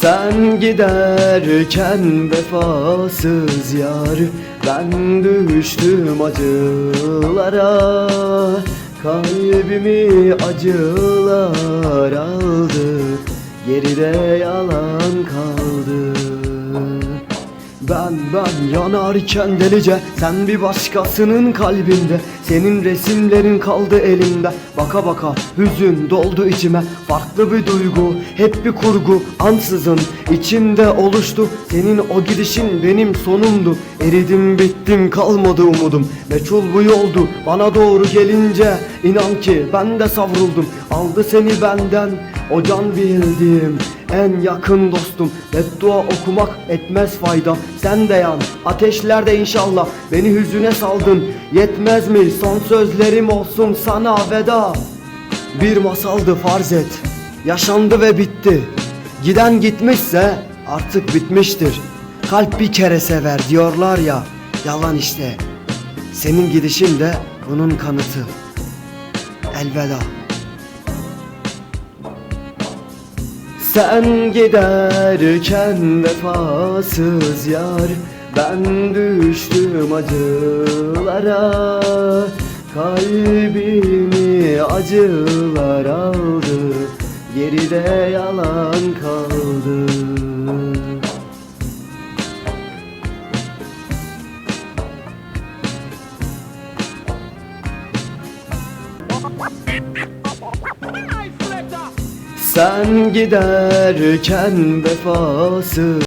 Sen giderken vefasız yar Ben düştüm acılara. Kalbimi acılar aldı Geride yalan kaldı ben ben yanarken delice Sen bir başkasının kalbinde. Senin resimlerin kaldı elimde. Baka baka hüzün doldu içime. Farklı bir duygu hep bir kurgu Ansızın içimde oluştu. Senin o gidişin benim sonumdu. Eridim bittim kalmadı umudum. Meçhul bu yoldu. Bana doğru gelince inan ki ben de savruldum. Aldı seni benden o can bildiğim en yakın dostum. Beddua okumak etmez fayda. Sen de yan ateşlerde inşallah. Beni hüzüne saldın. Yetmez mi? Son sözlerim olsun sana veda. Bir masaldı farz et. Yaşandı ve bitti. Giden gitmişse artık bitmiştir. Kalp bir kere sever diyorlar ya. Yalan işte. Senin gidişin de bunun kanıtı. Elveda Sen giderken vefasız yar Ben düştüm acılara. Kalbimi acılar aldı Geride yalan kaldı Sen giderken vefasız